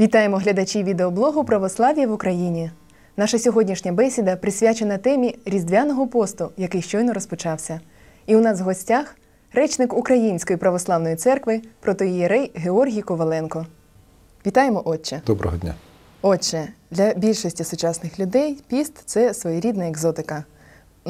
Вітаємо глядачів відеоблогу Православ'я в Україні. Наша сьогоднішня бесіда присвячена темі Різдвяного посту, який щойно розпочався. І у нас в гостях речник Української православної церкви протоїєрей Георгій Коваленко. Вітаємо, отче! Доброго дня. Отче, для більшості сучасних людей піст це своєрідна екзотика.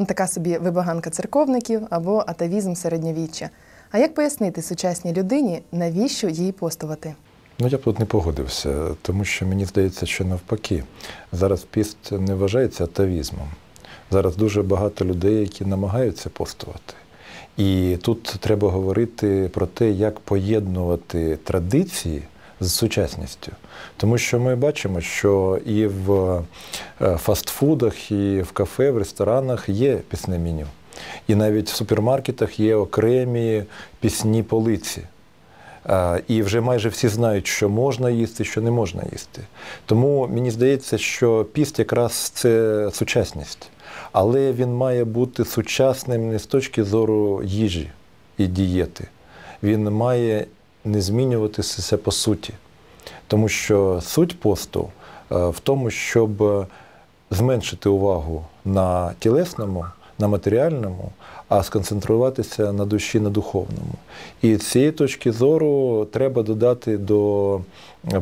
Така собі вибаганка церковників або атавізм середньовіччя. А як пояснити сучасній людині, навіщо їй постувати? Ну я б тут не погодився, тому що мені здається, що навпаки, зараз піст не вважається атавізмом. Зараз дуже багато людей, які намагаються постувати. І тут треба говорити про те, як поєднувати традиції з сучасністю. Тому що ми бачимо, що і в е, фастфудах, і в кафе, в ресторанах є пісне меню. І навіть в супермаркетах є окремі пісні полиці. Е, І вже майже всі знають, що можна їсти, що не можна їсти. Тому мені здається, що піст якраз це сучасність. Але він має бути сучасним не з точки зору їжі і дієти. Він має не змінюватися по суті. Тому що суть посту е, в тому, щоб зменшити увагу на тілесному, на матеріальному, а сконцентруватися на душі, на духовному. І з цієї точки зору треба додати до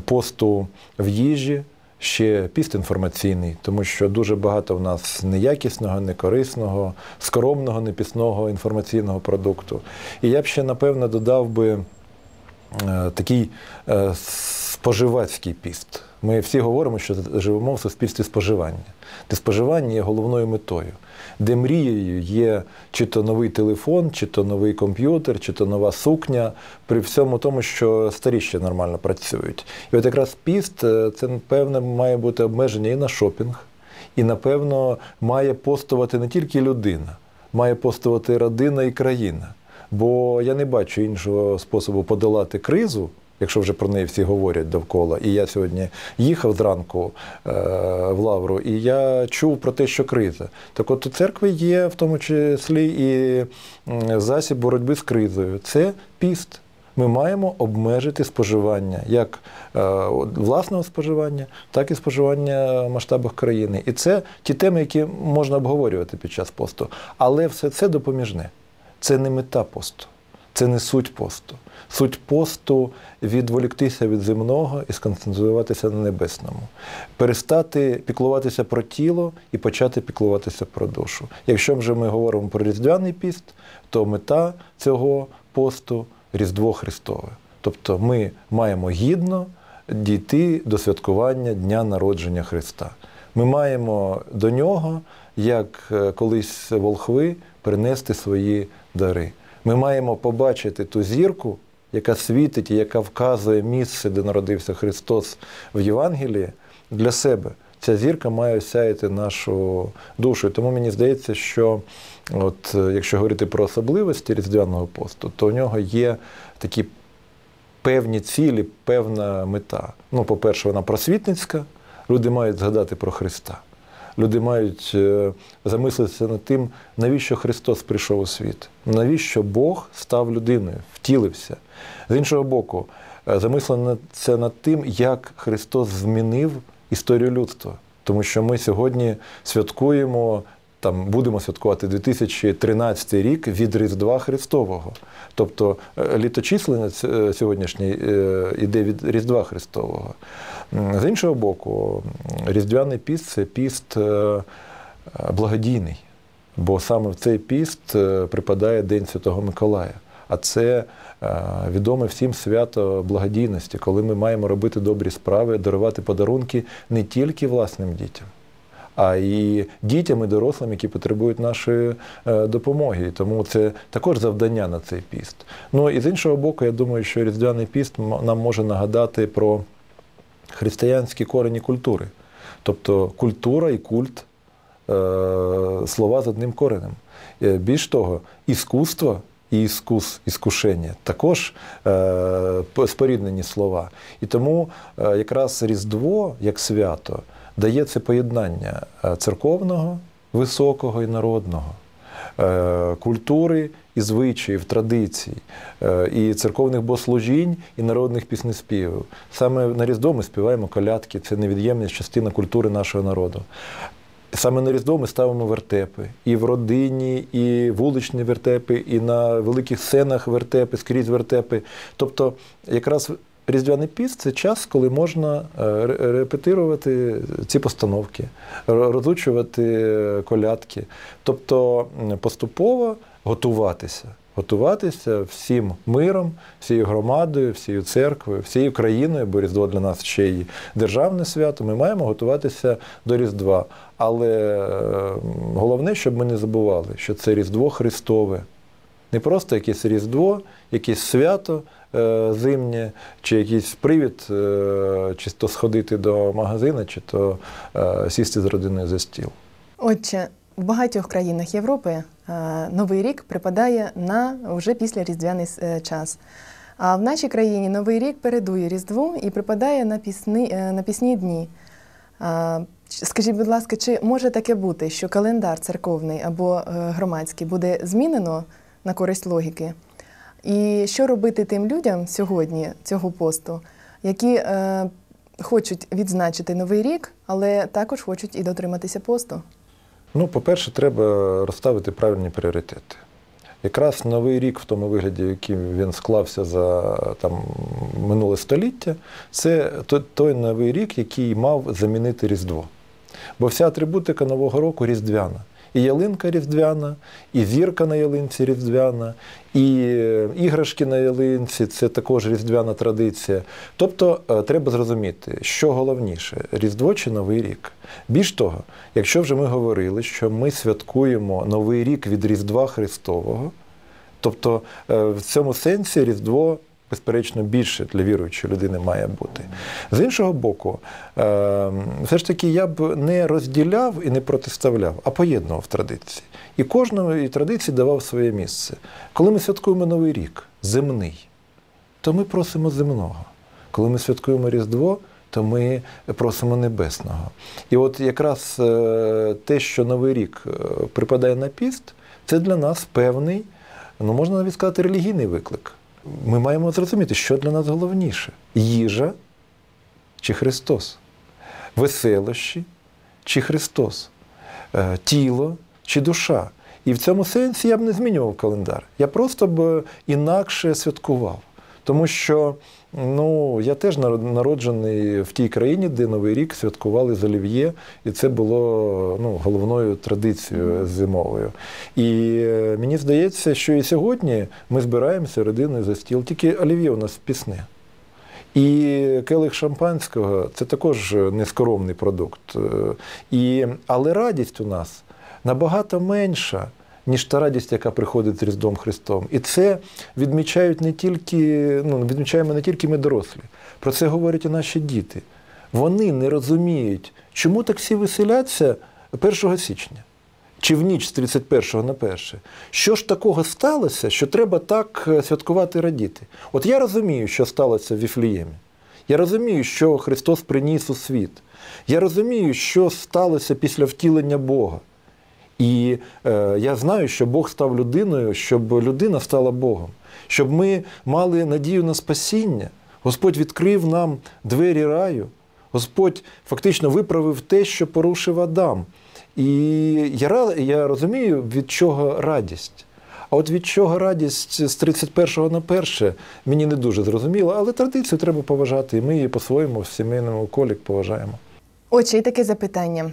посту в їжі. Ще піст інформаційний, тому що дуже багато в нас неякісного, некорисного, скромного, непісного інформаційного продукту. І я б ще, напевно, додав би е, такий е, споживацький піст. Ми всі говоримо, що живемо в суспільстві споживання, де споживання є головною метою, де мрією є чи то новий телефон, чи то новий комп'ютер, чи то нова сукня, при всьому тому, що старі ще нормально працюють. І от якраз піст е, це, напевно, має бути обмеження і на шопінг, і, напевно, має постувати не тільки людина, має постувати родина і країна. Бо я не бачу іншого способу подолати кризу якщо вже про неї всі говорять довкола. І я сьогодні їхав зранку е, в Лавру, і я чув про те, що криза. Так от у церкви є в тому числі і засіб боротьби з кризою. Це піст. Ми маємо обмежити споживання як е, власного споживання, так і споживання в масштабах країни. І це ті теми, які можна обговорювати під час посту. Але все це допоміжне. Це не мета посту, це не суть посту. Суть посту відволіктися від земного і сконцентруватися на небесному, перестати піклуватися про тіло і почати піклуватися про душу. Якщо вже ми говоримо про Різдвяний піст, то мета цього посту Різдво Христове. Тобто ми маємо гідно дійти до святкування Дня народження Христа. Ми маємо до нього, як е, колись волхви, принести свої дари. Ми маємо побачити ту зірку яка світить і яка вказує місце, де народився Христос в Євангелії, для себе. Ця зірка має осяяти нашу душу. Тому мені здається, що от, якщо говорити про особливості Різдвяного посту, то у нього є такі певні цілі, певна мета. Ну, по-перше, вона просвітницька, люди мають згадати про Христа люди мають е, замислитися над тим, навіщо Христос прийшов у світ, навіщо Бог став людиною, втілився. З іншого боку, е, замислитися над тим, як Христос змінив історію людства. Тому що ми сьогодні святкуємо там будемо святкувати 2013 рік від Різдва Христового. Тобто е, літочислення сьогоднішнє іде від Різдва Христового. З іншого боку, Різдвяний піст це піст благодійний, бо саме в цей піст припадає День Святого Миколая. А це відоме всім свято благодійності, коли ми маємо робити добрі справи, дарувати подарунки не тільки власним дітям а і дітям і дорослим, які потребують нашої е, допомоги. Тому це також завдання на цей піст. Ну і з іншого боку, я думаю, що Різдвяний піст нам може нагадати про християнські корені культури. Тобто культура і культ е, слова з одним коренем. Е, більш того, іскусство. І іскус, іскушення також е, споріднені слова. І тому якраз Різдво як свято дає це поєднання церковного, високого і народного, культури і звичаїв, традицій, е, і церковних богослужінь, і народних піснеспівів. Саме на Різдво ми співаємо колядки, це невід'ємна частина культури нашого народу. Саме на Різдво ми ставимо вертепи і в родині, і вуличні вертепи, і на великих сценах вертепи, скрізь вертепи. Тобто, якраз Різдвяний піст це час, коли можна е, репетирувати ці постановки, розучувати колядки. Тобто поступово готуватися. Готуватися всім миром, всією громадою, всією церквою, всією країною, бо Різдво для нас ще й державне свято. Ми маємо готуватися до Різдва. Але головне, щоб ми не забували, що це Різдво Христове. Не просто якесь Різдво, якесь свято е, зимнє, чи якийсь привід, е, чи то сходити до магазина, чи то е, сісти з родиною за стіл. Отже, в багатьох країнах Європи е, Новий рік припадає на вже після різдвяний е, час. А в нашій країні Новий рік передує Різдву і припадає на пісні, е, на пісні дні. Скажіть, будь ласка, чи може таке бути, що календар церковний або громадський буде змінено на користь логіки? І що робити тим людям сьогодні цього посту, які хочуть відзначити Новий рік, але також хочуть і дотриматися посту? Ну, по-перше, треба розставити правильні пріоритети. Якраз новий рік, в тому вигляді, яким він склався за там, минуле століття, це той, той новий рік, який мав замінити Різдво. Бо вся атрибутика Нового року різдвяна. І ялинка різдвяна, і зірка на ялинці різдвяна, і е, іграшки на ялинці це також різдвяна традиція. Тобто е, треба зрозуміти, що головніше Різдво чи Новий рік. Більш того, якщо вже ми говорили, що ми святкуємо Новий рік від Різдва Христового, тобто е, в цьому сенсі Різдво. Безперечно, більше для віруючої людини має бути. З іншого боку, е, все ж таки я б не розділяв і не протиставляв, а поєднував традиції. І кожної традиції давав своє місце. Коли ми святкуємо Новий рік, земний, то ми просимо земного. Коли ми святкуємо Різдво, то ми просимо небесного. І от якраз е, те, що Новий рік е, припадає на піст, це для нас певний, ну можна навіть сказати, релігійний виклик. Ми маємо зрозуміти, що для нас головніше: їжа чи Христос, веселощі чи Христос, Е, тіло чи душа. І в цьому сенсі я б не змінював календар. Я просто б інакше святкував. Тому що ну, я теж народжений в тій країні, де Новий рік святкували з олів'є, і це було ну, головною традицією зимовою. І е, мені здається, що і сьогодні ми збираємося родиною за стіл, тільки олів'є у нас пісне. І келих шампанського це також нескоромний продукт. Е, І, але радість у нас набагато менша, ніж та радість, яка приходить з Різдвом Христом. І це відмічають не тільки, ну, відмічаємо не тільки ми дорослі. Про це говорять і наші діти. Вони не розуміють, чому так всі веселяться 1 січня. Чи в ніч з 31 на 1. Що ж такого сталося, що треба так е, святкувати і радіти? От я розумію, що сталося в Віфліємі. Я розумію, що Христос приніс у світ. Я розумію, що сталося після втілення Бога. І е, я знаю, що Бог став людиною, щоб людина стала Богом, щоб ми мали надію на спасіння. Господь відкрив нам двері раю. Господь фактично виправив те, що порушив Адам. І я, я розумію, від чого радість. А от від чого радість з 31 на 1 мені не дуже зрозуміло, але традицію треба поважати, і ми її по-своєму в сімейному колі поважаємо. Отже, і таке запитання: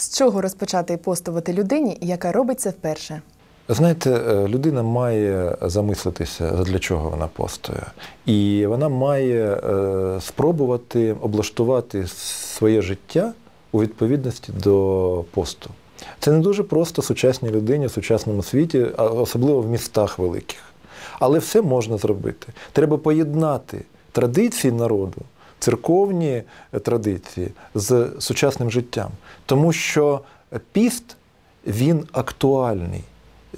з чого розпочати постувати людині, яка робить це вперше? Знаєте, е, людина має замислитися, для чого вона постує. І вона має е, спробувати облаштувати своє життя у відповідності до посту. Це не дуже просто сучасній людині в сучасному світі, а особливо в містах великих. Але все можна зробити. Треба поєднати традиції народу, церковні традиції з сучасним життям. Тому що піст він актуальний.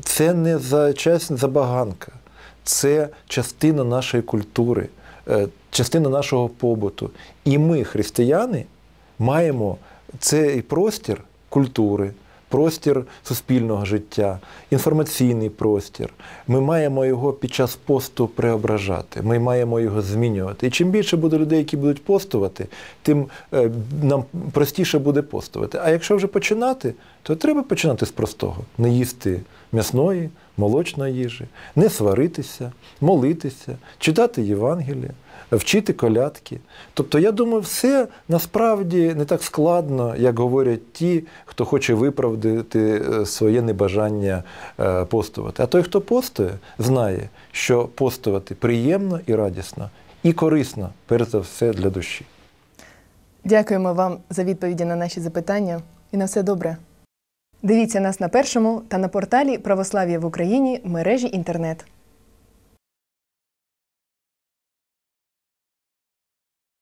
Це не за забаганка, це частина нашої культури, е, частина нашого побуту. І ми, християни, маємо цей простір культури, простір суспільного життя, інформаційний простір. Ми маємо його під час посту преображати. Ми маємо його змінювати. І чим більше буде людей, які будуть постувати, тим е, нам простіше буде постувати. А якщо вже починати, то треба починати з простого: не їсти м'ясної, молочної їжі, не сваритися, молитися, читати Євангеліє, вчити колядки. Тобто, я думаю, все насправді не так складно, як говорять ті, хто хоче виправдати е, своє небажання е, постувати. А той, хто постує, знає, що постувати приємно і радісно, і корисно, перш за все, для душі. Дякуємо вам за відповіді на наші запитання і на все добре. Дивіться нас на першому та на порталі Православ'я в Україні мережі інтернет.